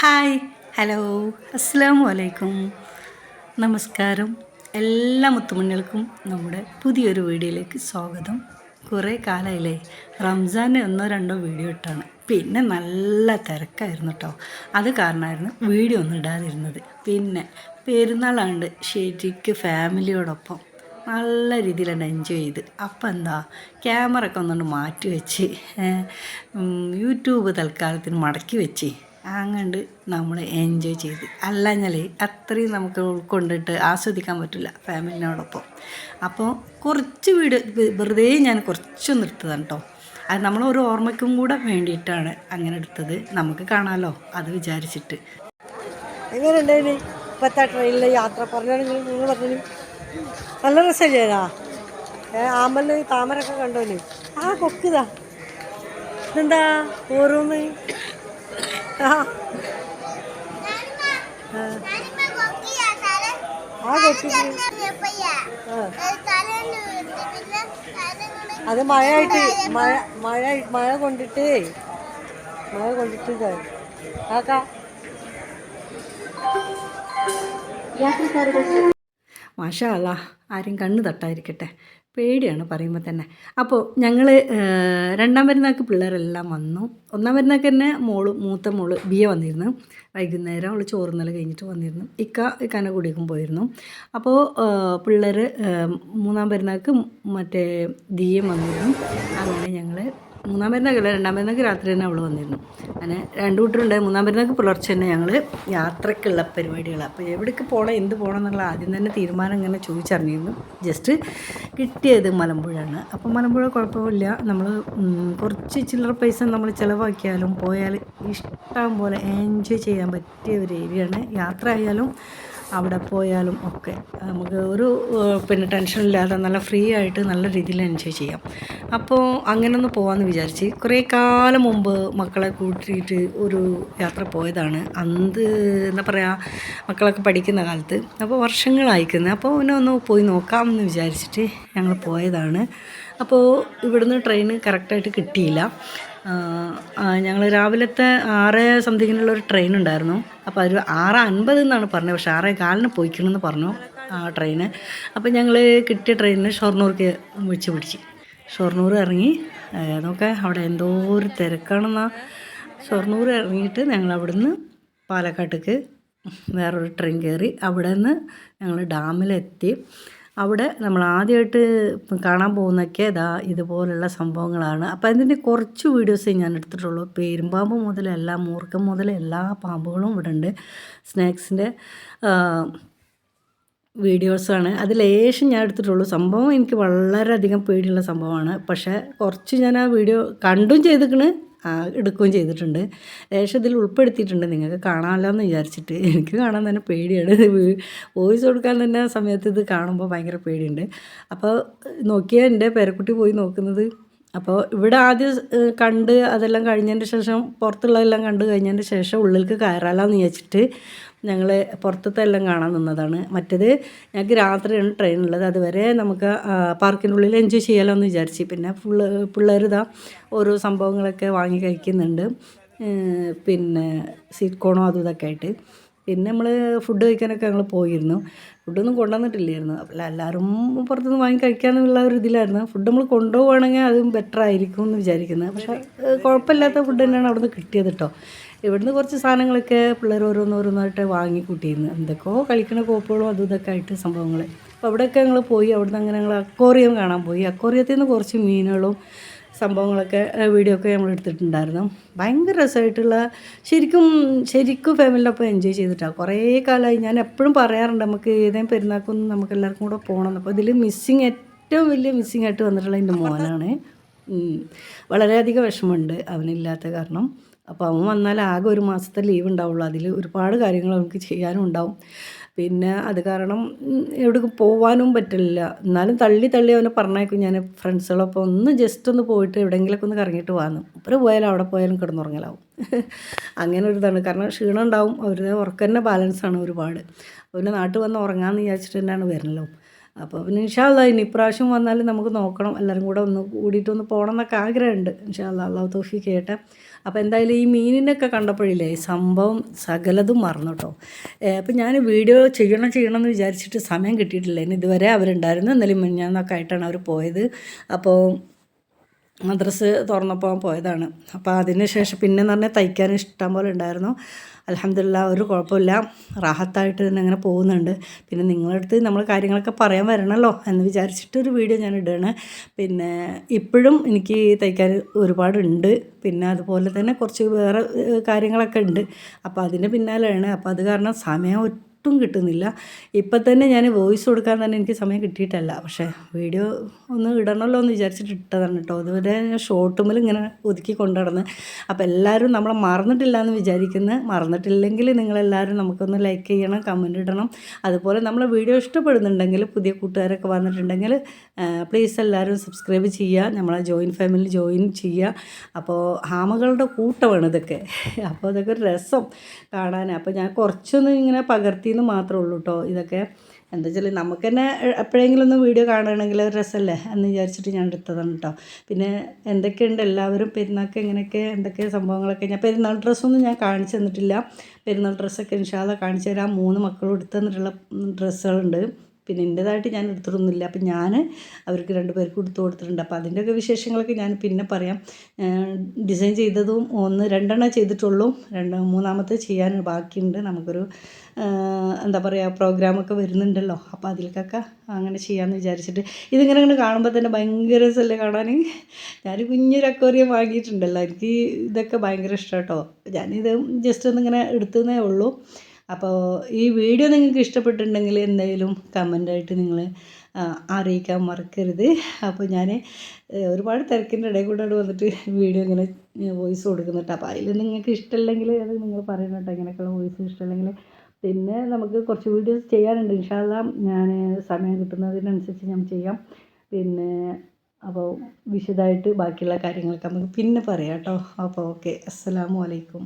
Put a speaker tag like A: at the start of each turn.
A: Hi hello അസ്സാം വലൈക്കും നമസ്കാരം. എല്ലാ മുത്തുമണികൾക്കും നമ്മുടെ പുതിയൊരു വീഡിയോയിലേക്ക് സ്വാഗതം. കുറേ കാലമായില്ലേ റംസാൻ ഒന്നോ രണ്ടോ വീഡിയോ ഇട്ടാണ്. പിന്നെ നല്ല തിരക്കായിരുന്നു കേട്ടോ അത് കാരണമായിരുന്നു വീഡിയോ ഒന്നും ഇടാതിരുന്നത്. പിന്നെ പെരുന്നാളാണ്ട് ശരിക്ക് ഫാമിലിയോടൊപ്പം നല്ല രീതിയിൽ തന്നെ എൻജോയ് ചെയ്ത്. അപ്പം എന്താ? ക്യാമറ ഒക്കെ ഒന്നുകൊണ്ട് മാറ്റി വെച്ച് യൂട്യൂബ് തൽക്കാലത്തിന് മടക്കി വെച്ച്. അങ്ങണ്ട് നമ്മൾ എൻജോയ് ചെയ്ത്. അല്ലാഞ്ഞാൽ അത്രയും നമുക്ക് ഉൾക്കൊണ്ടിട്ട് ആസ്വദിക്കാൻ പറ്റില്ല ഫാമിലിനോടൊപ്പം. അപ്പോൾ കുറച്ച് വീഡിയോ വെറുതെ ഞാൻ കുറച്ചൊന്നും എടുത്തതാണ് കേട്ടോ അത് നമ്മൾ ഒരു ഓർമ്മയ്ക്കും കൂടെ വേണ്ടിയിട്ടാണ് അങ്ങനെ എടുത്തത്. നമുക്ക് കാണാമല്ലോ അത് വിചാരിച്ചിട്ട്.
B: എങ്ങനെയുണ്ടായിന് ഇപ്പത്തെ ട്രെയിനിലെ യാത്ര? പറഞ്ഞാണെങ്കിൽ നിങ്ങൾ പറഞ്ഞു നല്ല രസമില്ലേതാ ഏ ആമ്പൽ താമരൊക്കെ കണ്ടോന് ആ കൊക്കിതാ ഇതെന്താ? ഓരോന്ന്. അത് മഴയായിട്ട് മഴ മഴ മഴ കൊണ്ടിട്ട് മഴ കൊണ്ടിട്ട് ഇതായി. ആക്കാ
A: മാഷാ അല്ലാ ആരും കണ്ണ് തട്ടായിരിക്കട്ടെ പേടിയാണ് പറയുമ്പോൾ തന്നെ. അപ്പോൾ ഞങ്ങൾ രണ്ടാം പെരുന്നാൾക്ക് പിള്ളേരെല്ലാം വന്നു. ഒന്നാം പെരുന്നാൾക്ക് തന്നെ മോൾ മൂത്ത മോൾ ബിയ വന്നിരുന്നു. വൈകുന്നേരം അവൾ ചോറുന്നല കഴിഞ്ഞിട്ട് വന്നിരുന്നു. ഇക്ക ഇക്കാനെ കൂടിയേക്കും പോയിരുന്നു. അപ്പോൾ പിള്ളേർ മൂന്നാം പെരുന്നാൾക്ക് മറ്റേ ദിയം വന്നിരുന്നു. അങ്ങനെ ഞങ്ങൾ മൂന്നാം പെരുന്നാക്കല്ല രണ്ടാം പെരുന്നാൾക്ക് രാത്രി തന്നെ അവൾ വന്നിരുന്നു. അങ്ങനെ രണ്ട് കൂട്ടരുണ്ട് മൂന്നാം പെരുന്നാൾക്ക് പുലർച്ചെ തന്നെ ഞങ്ങൾ യാത്രക്കുള്ള പരിപാടികൾ അപ്പോൾ എവിടേക്ക് പോകണം എന്ത് പോകണം എന്നുള്ള ആദ്യം തന്നെ തീരുമാനം ഇങ്ങനെ ചോദിച്ചറിഞ്ഞിരുന്നു. ജസ്റ്റ് കിട്ടിയത് മലമ്പുഴയാണ്. അപ്പോൾ മലമ്പുഴ കുഴപ്പമില്ല. നമ്മൾ കുറച്ച് ചില്ലറ പൈസ നമ്മൾ ചിലവാക്കിയാലും പോയാൽ ഇഷ്ടം പോലെ എൻജോയ് ചെയ്യാൻ പറ്റിയ ഒരു ഏരിയയാണ് യാത്ര ആയാലും അവിടെ പോയാലും ഒക്കെ. നമുക്ക് ഒരു പിന്നെ ടെൻഷനില്ലാതെ നല്ല ഫ്രീ ആയിട്ട് നല്ല രീതിയിൽ എൻജോയ് ചെയ്യാം. അപ്പോൾ അങ്ങനെ ഒന്ന് പോകാമെന്ന് വിചാരിച്ച് കുറേ കാലം മുമ്പ് മക്കളെ കൂട്ടിയിട്ട് ഒരു യാത്ര പോയതാണ്. അന്ത് എന്താ പറയുക മക്കളൊക്കെ പഠിക്കുന്ന കാലത്ത്. അപ്പോൾ വർഷങ്ങളായിക്കുന്നത് അപ്പോൾ പിന്നെ ഒന്ന് പോയി നോക്കാമെന്ന് വിചാരിച്ചിട്ട് ഞങ്ങൾ പോയതാണ്. അപ്പോൾ ഇവിടുന്ന് ട്രെയിൻ കറക്റ്റായിട്ട് കിട്ടിയില്ല. ഞങ്ങൾ രാവിലത്തെ ആറ് സംതിങ്ങിനുള്ള ഒരു ട്രെയിൻ ഉണ്ടായിരുന്നു. അപ്പോൾ ഒരു ആറ് അൻപത് എന്നാണ് പറഞ്ഞത്. പക്ഷേ ആറേ കാലിന് പോയിക്കണമെന്ന് പറഞ്ഞു ആ ട്രെയിന് അപ്പോൾ ഞങ്ങൾ കിട്ടിയ ട്രെയിനിന് ഷൊർണൂർക്ക് വിളിച്ച് പിടിച്ച്. ഷൊർണൂർ ഇറങ്ങി നോക്കെ അവിടെ എന്തോ ഒരു തിരക്കാണെന്നാ. ഷൊർണൂർ ഇറങ്ങിയിട്ട് ഞങ്ങൾ അവിടുന്ന് പാലക്കാട്ടേക്ക് വേറൊരു ട്രെയിൻ കയറി അവിടെ നിന്ന് ഞങ്ങൾ ഡാമിലെത്തി. അവിടെ നമ്മൾ ആദ്യമായിട്ട് കാണാൻ പോകുന്നൊക്കെ ഇതാ ഇതുപോലുള്ള സംഭവങ്ങളാണ്. അപ്പോൾ അതിന്റെ കുറച്ച് വീഡിയോസേ ഞാൻ എടുത്തിട്ടുള്ളൂ. മുതൽ എല്ലാ മൂർക്കം മുതൽ എല്ലാ പാമ്പുകളും ഇവിടെ ഉണ്ട്. സ്നാക്സിന്റെ വീഡിയോസാണ്. അതിൽ ലേശം ഞാൻ എടുത്തിട്ടുള്ളൂ. സംഭവം എനിക്ക് വളരെയധികം പേടിയുള്ള സംഭവമാണ്. പക്ഷേ കുറച്ച് ഞാൻ ആ വീഡിയോ കണ്ടും ചെയ്തിക്കണ് എടുക്കുകയും ചെയ്തിട്ടുണ്ട്. ലേശം ഇതിൽ ഉൾപ്പെടുത്തിയിട്ടുണ്ട്. നിങ്ങൾക്ക് കാണാമല്ലോ എന്ന് വിചാരിച്ചിട്ട്. എനിക്ക് കാണാൻ തന്നെ പേടിയാണ്. വോയിസ് കൊടുക്കാൻ തന്നെ സമയത്ത് ഇത് കാണുമ്പോൾ ഭയങ്കര പേടിയുണ്ട്. അപ്പോൾ നോക്കിയാൽ എന്റെ പേരക്കുട്ടി പോയി നോക്കുന്നത് അപ്പോൾ ഇവിടെ ആദ്യം കണ്ട് അതെല്ലാം കഴിഞ്ഞതിന്റെ ശേഷം പുറത്തുള്ളതെല്ലാം കണ്ട് കഴിഞ്ഞതിന്റെ ശേഷം ഉള്ളിലേക്ക് കയറാലാന്ന് വിചാരിച്ചിട്ട് ഞങ്ങൾ പുറത്തത്തെ എല്ലാം കാണാൻ നിന്നതാണ്. മറ്റേത് ഞങ്ങൾക്ക് രാത്രിയാണ് ട്രെയിൻ ഉള്ളത് അതുവരെ നമുക്ക് പാർക്കിന്റെ ഉള്ളിൽ എൻജോയ് ചെയ്യാമല്ലോ എന്ന് വിചാരിച്ചു. പിന്നെ ഫുള്ള് പിള്ളേർ ഇതാ ഓരോ സംഭവങ്ങളൊക്കെ വാങ്ങി കഴിക്കുന്നുണ്ട്. പിന്നെ സീറ്റ് കോണോ അതും ഇതൊക്കെ ആയിട്ട്. പിന്നെ നമ്മൾ ഫുഡ് കഴിക്കാനൊക്കെ ഞങ്ങൾ പോയിരുന്നു. ഫുഡൊന്നും കൊണ്ടുവന്നിട്ടില്ലായിരുന്നു. അപ്പോൾ എല്ലാവരും പുറത്തുനിന്ന് വാങ്ങി കഴിക്കാമെന്നുള്ള ഒരു ഇതിലായിരുന്നു. ഫുഡ് നമ്മൾ കൊണ്ടുപോവുകയാണെങ്കിൽ അതും ബെറ്റർ ആയിരിക്കും എന്ന് വിചാരിക്കുന്നത് പക്ഷേ കുഴപ്പമില്ലാത്ത ഫുഡ് തന്നെയാണ് അവിടുന്ന് കിട്ടിയത് കേട്ടോ ഇവിടുന്ന് കുറച്ച് സാധനങ്ങളൊക്കെ പിള്ളേർ ഓരോന്നോരോന്നായിട്ട് വാങ്ങി കൂട്ടിയിരുന്നു. എന്തൊക്കെയോ കളിക്കണ കോപ്പുകളും അതും ഇതൊക്കെ ആയിട്ട് സംഭവങ്ങൾ അപ്പോൾ അവിടെയൊക്കെ ഞങ്ങൾ പോയി. അവിടുന്ന് അങ്ങനെ ഞങ്ങൾ അക്വോറിയം കാണാൻ പോയി. അക്വോറിയത്തിൽ നിന്ന് കുറച്ച് മീനുകളും സംഭവങ്ങളൊക്കെ വീഡിയോ ഒക്കെ നമ്മൾ എടുത്തിട്ടുണ്ടായിരുന്നു. ഭയങ്കര രസമായിട്ടുള്ള ശരിക്കും ശരിക്കും ഫാമിലിനൊപ്പം എൻജോയ് ചെയ്തിട്ടാണ് കുറേ കാലമായി ഞാൻ എപ്പോഴും പറയാറുണ്ട് നമുക്ക് ഏതെങ്കിലും പെരുന്നാക്കൊന്നും നമുക്ക് എല്ലാവർക്കും കൂടെ പോകണം അപ്പോൾ ഇതിൽ മിസ്സിങ് ഏറ്റവും വലിയ മിസ്സിങ് ആയിട്ട് വന്നിട്ടുള്ള എന്റെ മോനാണ്. വളരെയധികം വിഷമമുണ്ട് അവനില്ലാത്ത കാരണം. അപ്പോൾ അവൻ വന്നാൽ ആകെ ഒരു മാസത്തെ ലീവ് ഉണ്ടാവുള്ളൂ. അതിൽ ഒരുപാട് കാര്യങ്ങൾ നമുക്ക് ചെയ്യാനും ഉണ്ടാവും പിന്നെ അത് കാരണം എവിടെ പോകാനും പറ്റില്ല. എന്നാലും തള്ളി തള്ളി അവനെ പറഞ്ഞേക്കും ഞാൻ ഫ്രണ്ട്സുകളൊപ്പം ഒന്ന് ജസ്റ്റ് ഒന്ന് പോയിട്ട് എവിടെയെങ്കിലുമൊക്കെ ഒന്ന് കറങ്ങിയിട്ട് വന്നു അപ്പം പോയാലും അവിടെ പോയാലും കിടന്നുറങ്ങലാവും. അങ്ങനെ ഒരു ഇതാണ് കാരണം ക്ഷീണം ഉണ്ടാവും. അവരുടെ ഉറക്കം തന്നെ ബാലൻസാണ് ഒരുപാട്. പിന്നെ നാട്ടിൽ വന്ന് ഉറങ്ങാമെന്ന് വിചാരിച്ചിട്ട് തന്നെയാണ് വരണല്ലോ അപ്പോൾ പിന്നെ ഇൻഷാല്ല ഇനി ഇപ്രാവശ്യം വന്നാലും നമുക്ക് നോക്കണം. എല്ലാവരും കൂടെ ഒന്ന് കൂടിയിട്ട് ഒന്ന് പോകണം എന്നൊക്കെ ആഗ്രഹമുണ്ട്. ഇൻഷാല്ല അള്ളാഹു തോഫി കേട്ടെ അപ്പോൾ എന്തായാലും ഈ മീനിനൊക്കെ കണ്ടപ്പോഴില്ലേ സംഭവം സകലതും മറന്നു കേട്ടോ അപ്പോൾ ഞാൻ വീഡിയോ ചെയ്യണം ചെയ്യണം എന്ന് വിചാരിച്ചിട്ട് സമയം കിട്ടിയിട്ടില്ല. ഇനി ഇതുവരെ അവരുണ്ടായിരുന്നു. എന്നാലും മിഞ്ഞാന്നൊക്കെ ആയിട്ടാണ് അവർ പോയത്. അപ്പോൾ മദ്രസ് തുറന്നപ്പോൾ പോയതാണ്. അപ്പോൾ അതിന് ശേഷം പിന്നെ എന്ന് പറഞ്ഞാൽ തയ്ക്കാൻ ഇഷ്ടം പോലെ ഉണ്ടായിരുന്നു. അലഹമില്ല ഒരു കുഴപ്പമില്ല. റാഹത്തായിട്ട് തന്നെ അങ്ങനെ പോകുന്നുണ്ട്. പിന്നെ നിങ്ങളടുത്ത് നമ്മൾ കാര്യങ്ങളൊക്കെ പറയാൻ വരണമല്ലോ എന്ന് വിചാരിച്ചിട്ട് ഒരു വീഡിയോ ഞാൻ ഇടുകയാണ്. പിന്നെ ഇപ്പോഴും എനിക്ക് തയ്ക്കാൻ ഒരുപാടുണ്ട്. പിന്നെ അതുപോലെ തന്നെ കുറച്ച് വേറെ കാര്യങ്ങളൊക്കെ ഉണ്ട്. അപ്പോൾ അതിന്റെ പിന്നാലെയാണ്. അപ്പോൾ അത് കാരണം സമയം ഒട്ടും കിട്ടുന്നില്ല. ഇപ്പം തന്നെ ഞാൻ വോയിസ് കൊടുക്കാൻ തന്നെ എനിക്ക് സമയം കിട്ടിയിട്ടല്ല. പക്ഷേ വീഡിയോ ഒന്ന് ഇടണമല്ലോ എന്ന് വിചാരിച്ചിട്ട് ഇട്ടതാണ് കേട്ടോ. അതുവരെ ഞാൻ ഷോർട്ടുമിൽ ഇങ്ങനെ ഒതുക്കി കൊണ്ടുനടന്ന്. അപ്പോൾ എല്ലാവരും നമ്മളെ മറന്നിട്ടില്ല എന്ന് വിചാരിക്കുന്നത് മറന്നിട്ടില്ലെങ്കിൽ നിങ്ങളെല്ലാവരും നമുക്കൊന്ന് ലൈക്ക് ചെയ്യണം കമന്റ് ഇടണം. അതുപോലെ നമ്മളെ വീഡിയോ ഇഷ്ടപ്പെടുന്നുണ്ടെങ്കിൽ പുതിയ കൂട്ടുകാരൊക്കെ വന്നിട്ടുണ്ടെങ്കിൽ പ്ലീസ് എല്ലാവരും സബ്സ്ക്രൈബ് ചെയ്യുക. നമ്മളെ ജോയിൻ ഫാമിലി ജോയിൻ ചെയ്യുക. അപ്പോൾ ഹാമകളുടെ കൂട്ടമാണ് ഇതൊക്കെ അപ്പോൾ അതൊക്കെ ഒരു രസം കാണാൻ. അപ്പോൾ ഞാൻ കുറച്ചൊന്നും ഇങ്ങനെ പകർത്തിയെന്ന് മാത്രമേ ഉള്ളൂ കേട്ടോ ഇതൊക്കെ. എന്താ വെച്ചാൽ നമുക്ക് തന്നെ എപ്പോഴെങ്കിലും ഒന്ന് വീഡിയോ കാണുകയാണെങ്കിൽ രസമല്ലേ എന്ന് വിചാരിച്ചിട്ട് ഞാൻ എടുത്തതാണ് കേട്ടോ പിന്നെ എന്തൊക്കെയുണ്ട്? എല്ലാവരും പെരുന്നാൾക്ക് എങ്ങനെയൊക്കെ? എന്തൊക്കെ സംഭവങ്ങളൊക്കെ? ഞാൻ പെരുന്നാൾ ഡ്രസ്സൊന്നും ഞാൻ കാണിച്ചു തന്നിട്ടില്ല. പെരുന്നാൾ ഡ്രസ്സൊക്കെ ഇൻഷാല്ല കാണിച്ചു തരാം. മൂന്ന് മക്കളും എടുത്തു തന്നിട്ടുള്ള ഡ്രസ്സുകളുണ്ട് പിന്നെ എന്റേതായിട്ട് ഞാൻ എടുത്തിട്ടൊന്നുമില്ല. അപ്പം ഞാൻ അവർക്ക് രണ്ട് പേർക്ക് എടുത്തു കൊടുത്തിട്ടുണ്ട്. അപ്പോൾ അതിന്റെയൊക്കെ വിശേഷങ്ങളൊക്കെ ഞാൻ പിന്നെ പറയാം. ഡിസൈൻ ചെയ്തതും ഒന്ന് രണ്ടെണ്ണം ചെയ്തിട്ടുള്ളൂ. രണ്ട് മൂന്നാമത്തെ ചെയ്യാൻ ബാക്കിയുണ്ട്. നമുക്കൊരു എന്താ പറയുക പ്രോഗ്രാമൊക്കെ വരുന്നുണ്ടല്ലോ. അപ്പോൾ അതിലേക്കൊക്കെ അങ്ങനെ ചെയ്യാമെന്ന് വിചാരിച്ചിട്ട് ഇതിങ്ങനെ അങ്ങനെ കാണുമ്പോൾ തന്നെ ഭയങ്കര രസമല്ലേ കാണാൻ? ഞാൻ കുഞ്ഞൊരു അക്വേറിയം വാങ്ങിയിട്ടുണ്ടല്ലോ. എനിക്ക് ഇതൊക്കെ ഭയങ്കര ഇഷ്ടം കേട്ടോ. ഞാനിത് ജസ്റ്റ് ഒന്നിങ്ങനെ എടുത്തതേ ഉള്ളൂ. അപ്പോൾ ഈ വീഡിയോ നിങ്ങൾക്ക് ഇഷ്ടപ്പെട്ടിട്ടുണ്ടെങ്കിൽ എന്തായാലും കമന്റായിട്ട് നിങ്ങൾ അറിയിക്കാൻ മറക്കരുത്. അപ്പോൾ ഞാൻ ഒരുപാട് തിരക്കിന്റെ ഇടയിൽ കൂടെ വന്നിട്ട് വീഡിയോ ഇങ്ങനെ വോയിസ് കൊടുക്കുന്നുണ്ട് അപ്പോൾ അതിൽ നിങ്ങൾക്ക് ഇഷ്ടമല്ലെങ്കിൽ അത് നിങ്ങൾ പറയണം കേട്ടോ. ഇങ്ങനെയൊക്കെയുള്ള വോയിസ് ഇഷ്ടമല്ലെങ്കിൽ പിന്നെ നമുക്ക് കുറച്ച് വീഡിയോസ് ചെയ്യാനുണ്ട്. ഇൻഷാല്ല ഞാൻ സമയം കിട്ടുന്നതിനനുസരിച്ച് ഞാൻ ചെയ്യാം. പിന്നെ അപ്പോൾ വിശദമായിട്ട് ബാക്കിയുള്ള കാര്യങ്ങളൊക്കെ നമുക്ക് പിന്നെ പറയാം കേട്ടോ. അപ്പോൾ ഓക്കെ. അസ്സലാമു അലൈക്കും.